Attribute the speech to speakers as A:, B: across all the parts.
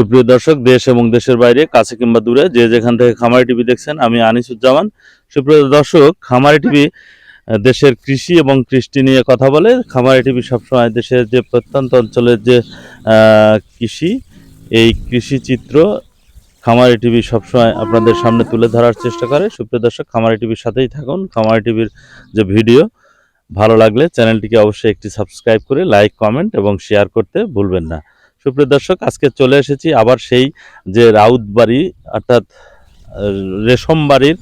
A: সুপ্রিয় দর্শক, দেশ এবং দেশের বাইরে, কাছে কিংবা দূরে, যে যেখান থেকে খামারি টিভি দেখছেন, আমি আনিসুজ্জামান। সুপ্রিয় দর্শক, খামারি টিভি দেশের কৃষি এবং কৃষ্টি নিয়ে কথা বলে। খামারি টিভি সবসময় দেশের যে প্রত্যন্ত অঞ্চলের যে কৃষি, এই কৃষি চিত্র খামারি টিভি সবসময় আপনাদের সামনে তুলে ধরার চেষ্টা করে। সুপ্রিয় দর্শক, খামারি টিভির সাথেই থাকুন। খামারি টিভির যে ভিডিও, ভালো লাগলে চ্যানেলটিকে অবশ্যই একটি সাবস্ক্রাইব করে, লাইক, কমেন্ট এবং শেয়ার করতে ভুলবেন না। সুপ্রিয় দর্শক, আজকে চলে এসেছি আবার সেই যে রাউত বাড়ি অর্থাৎ রেশম বাড়ির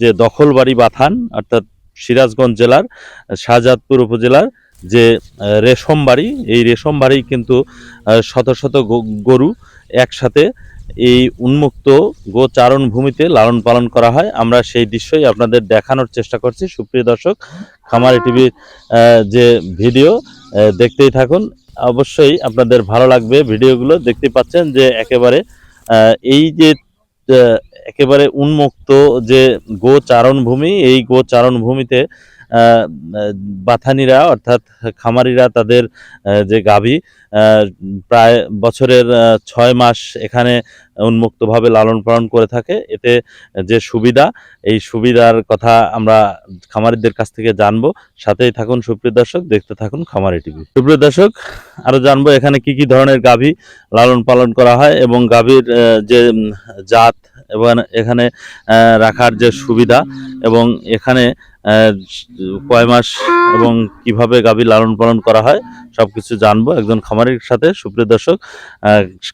A: যে দখল বাড়ি বাথান, অর্থাৎ সিরাজগঞ্জ জেলার, শাহজাদপুর উপজেলার যে রেশম বাড়ি এই রেশম বাড়ি কিন্তু শত শত গরু একসাথে এই উন্মুক্ত গোচারণ ভূমিতে লালন পালন করা হয়। আমরা সেই দৃশ্যই আপনাদের দেখানোর চেষ্টা করছি। সুপ্রিয় দর্শক, খামারি টিভির যে ভিডিও দেখতেই থাকুন। অবশ্যই আপনাদের ভালো লাগবে ভিডিওগুলো। দেখতে পাচ্ছেন যে একেবারে এই যে একেবারে উন্মুক্ত যে গোচারণ ভূমি, এই গোচারণ ভূমিতে বাথানিরা অর্থাৎ খামারিরা তাদের যে গাভী প্রায় বছরের ছয় মাস এখানে উন্মুক্তভাবে লালন পালন করে থাকে। এতে যে সুবিধা, এই সুবিধার কথা আমরা খামারিদের কাছ থেকে জানব। সাথেই থাকুন সুপ্রিয় দর্শক, দেখতে থাকুন খামারি টিভি। সুপ্রিয় দর্শক আরও জানব এখানে কি কি ধরনের গাভী লালন পালন করা হয় এবং গাভীর যে জাত এবং এখানে রাখার যে সুবিধা এবং এখানে কয় মাস এবং কীভাবে গাভী লালন পালন করা হয় সব কিছু জানব। একজন খামারির সাথে, সুপ্রিয় দর্শক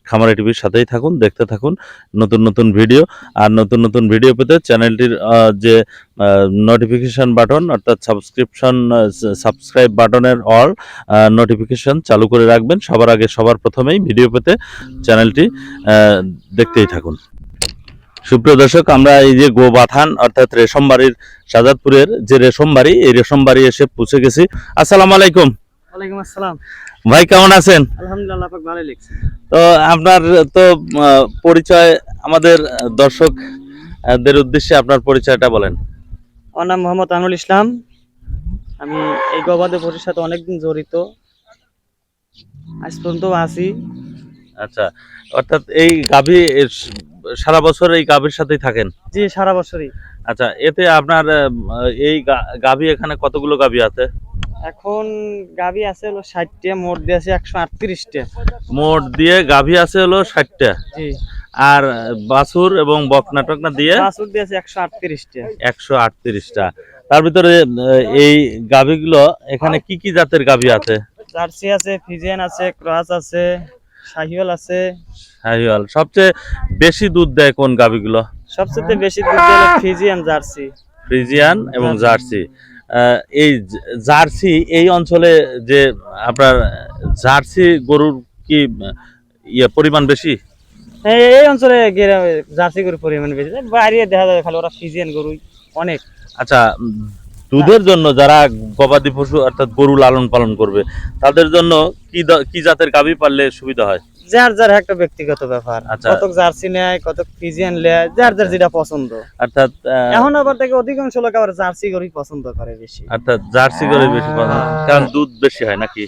A: খামারি টিভির সাথেই থাকুন, দেখতে থাকুন নতুন নতুন ভিডিও। আর নতুন নতুন ভিডিও পেতে চ্যানেলটির যে নোটিফিকেশন বাটন অর্থাৎ সাবস্ক্রিপশন সাবস্ক্রাইব বাটনের অল নোটিফিকেশন চালু করে রাখবেন। সবার আগে, সবার প্রথমেই ভিডিও পেতে চ্যানেলটি দেখতেই থাকুন। সুপ্রিয় দর্শক আমরা এই যে গোবাথান অর্থাৎ রেশম বাড়ির শাহজাদপুরের যে রেশম বাড়ি এই রেশম বাড়ি এসে পৌঁছে গেছি। আসসালামু আলাইকুম।
B: ওয়ালাইকুম আসসালাম।
A: ভাই কেমন আছেন?
B: আলহামদুলিল্লাহ
A: তো আপনার তো পরিচয় আমাদের দর্শকদের উদ্দেশ্যে আপনার পরিচয়টা বলেন।
B: আমার নাম মোহাম্মদ আনুল ইসলাম। আমি এই গবাদি পশুর সাথে অনেকদিন জড়িত। আজ পর্যন্ত আছি।
A: আচ্ছা অর্থাৎ এই গাভী সারা বছর এই গাভীর সাথেই থাকেন?
B: জি সারা বছরই।
A: আচ্ছা এতে আপনার এই গাভী এখানে কতগুলো গাভী আছে?
B: এখন গাভী আছে হলো ষাটটা মোট দিয়ে আছে একশো আটত্রিশটা।
A: মোট দিয়ে গাভী আছে হলো ষাটটা?
B: জি।
A: আর বাছুর এবং বকনা টকনা দিয়ে?
B: বাছুর দিয়ে আছে একশো আটত্রিশটা।
A: একশো আটত্রিশটা। তার ভিতরে এই গাভীগুলো এখানে কি কি জাতের গাভী আছে?
B: জার্সি আছে ফিজিয়ান আছে ক্রস আছে। শাহিওয়াল আছে।
A: শাহিওয়াল সবচেয়ে বেশি দুধ দেয় কোন গাভীগুলো?
B: সবচেয়ে বেশি দুধ দেয় হলো ফিজিয়ান জার্সি।
A: ফ্রিজিয়ান এবং জার্সি। এই জার্সি এই অঞ্চলে যে আপনার জার্সি গরুর কি ইয়ে পরিমাণ বেশি?
B: হ্যাঁ এই অঞ্চলে জার্সি গরুর পরিমাণ বেশি। বাইরে দেখা যায় খালি ওরা ফিজিয়ান গরু অনেক।
A: আচ্ছা দুধের জন্য যারা গবাদি পশু অর্থাৎ গরু লালন পালন করবে তাদের জন্য কি কি জাতের গাভী পাললে সুবিধা হয়?
B: যার যার একটা ব্যক্তিগত ব্যাপার।
A: আচ্ছা।
B: কতক জার্সি নেয় কতক ফিজিয়ান নেয় যার যার যেটা পছন্দ।
A: অর্থাৎ
B: এখন আবার দেখে অধিকাংশ লোক আবার জার্সি গরুই পছন্দ করে বেশি।
A: অর্থাৎ জার্সি গরুই বেশি পছন্দ। কারণ দুধ বেশি হয় নাকি?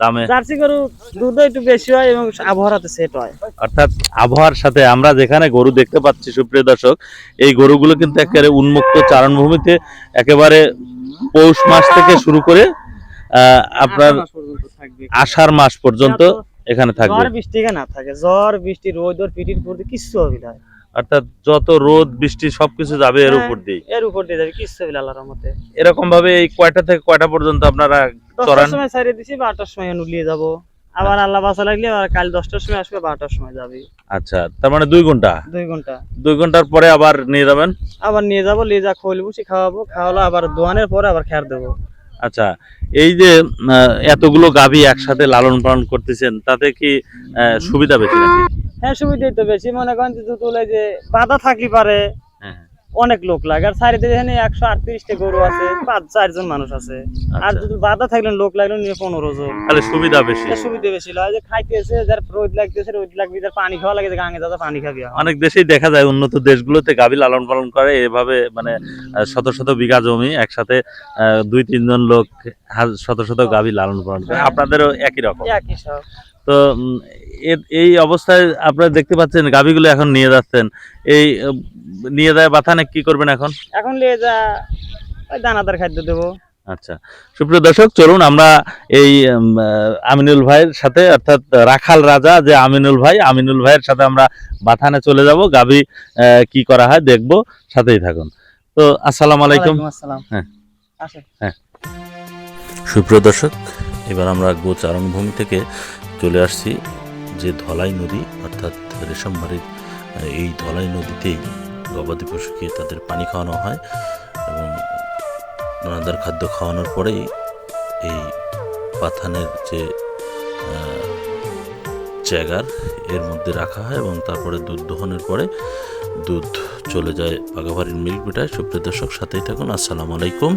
A: দামে?
B: জার্সি গরু দুধ একটু বেশি হয় এবং আবহাওয়াতে সেট হয়।
A: অর্থাৎ আবহাওয়ার সাথে আমরা যেখানে গরু দেখতে পাচ্ছি সুপ্রিয় দর্শক এই গরুগুলো কিন্তু একেবারে উন্মুক্ত চারণভূমিতে একেবারে পৌষ মাস থেকে শুরু করে আপনার
B: আষাঢ় মাস পর্যন্ত
A: এখানে থাকবে।
B: ঝড় বৃষ্টি না থাকে। ঝড় বৃষ্টি রোদ ওর পিটির পড়তে কিচ্ছু হবে না।
A: অর্থাৎ যত রোদ বৃষ্টি সবকিছু যাবে এর
B: হ্যাঁ।
A: উপর দিয়ে।
B: এর উপর দিয়ে যাবে কিচ্ছু হবে আল্লাহর রহমতে।
A: এরকম ভাবে এই কয়টা থেকে কয়টা পর্যন্ত আপনারা
B: দশটার সময় ছাড়িয়ে দিছি বারোটার সময় নুলিয়ে যাব। আবার আল্লাহ বাসা লাগলে আবার কাল দশটার সময় আসবে বারোটার সময় যাবে।
A: আচ্ছা তার মানে দুই ঘণ্টা?
B: দুই ঘণ্টা।
A: দুই ঘণ্টার পরে আবার নিয়ে যাবেন?
B: আবার নিয়ে যাব নিয়ে যা খোল বসে খাওয়াবো খাওয়ালো আবার দোয়ানের পরে আবার খেয়ার দেবো।
A: আচ্ছা এই যে এতগুলো গাভী একসাথে লালন পালন করতেছেন তাতে কি সুবিধা বেশি নাকি?
B: হ্যাঁ সুবিধাই তো বেশি। মনে করেন যে যে বাধা থাকি পারে অনেক লোক লাগে। আর চারিদিকে এখানে একশো আটত্রিশটা গরু আছে পাঁচ চারজন মানুষ আছে। আর
A: আচ্ছা।
B: যদি বাধা থাকলে লোক লাগলে নিয়ে পনেরো জন।
A: তাহলে সুবিধা বেশি।
B: সুবিধা বেশি। লাগে যে খাইতেছে যার রোদ লাগতেছে রোদ লাগবে যার পানি খাওয়া লাগে যে গাঙে যাতে পানি খাবি
A: অনেক দেশেই দেখা যায় উন্নত দেশগুলোতে গাভী লালন পালন করে। এভাবে মানে শত শত বিঘা জমি একসাথে আহ, দুই তিনজন লোক শত শত গাভী লালন পালন করে। আপনাদেরও একই রকম?
B: একই সব।
A: তো এই অবস্থায় আপনারা দেখতে পাচ্ছেন গাভীগুলো এখন নিয়ে যাচ্ছেন। এই নিয়ে যায় বাথানে কি করবেন এখন?
B: এখন নিয়ে যা ওই দানাদার খাদ্য দেবো।
A: আচ্ছা। সুপ্রিয় দর্শক চলুন আমরা এই আমিনুল ভাইয়ের সাথে অর্থাৎ রাখাল রাজা যে আমিনুল ভাই আমিনুল ভাইয়ের সাথে আমরা বাথানে চলে যাব। গাভী আহ, কি করা হয় দেখব। সাথেই থাকুন। তো আসসালামু আলাইকুম।
B: আসসালাম।
A: হ্যাঁ।
B: আসে
A: সুপ্রিয় দর্শক এবার আমরা গোচারণভূমি থেকে চলে আসছি, যে ধলাই নদী, অর্থাৎ রেশমবাড়ির এই ধলাই নদীতেই গবাদি পশুকে তাদের পানি খাওয়ানো হয় এবং দানাদার খাদ্য খাওয়ানোর পরেই এই পাথানের যে জায়গার এর মধ্যে রাখা হয় এবং তারপরে দুধ দহনের পরে দুধ চলে যায় বাগাবাড়ির মিল্ক বিটায় সুপ্রিয় দর্শক, সাথেই থাকুন। আসসালামু আলাইকুম।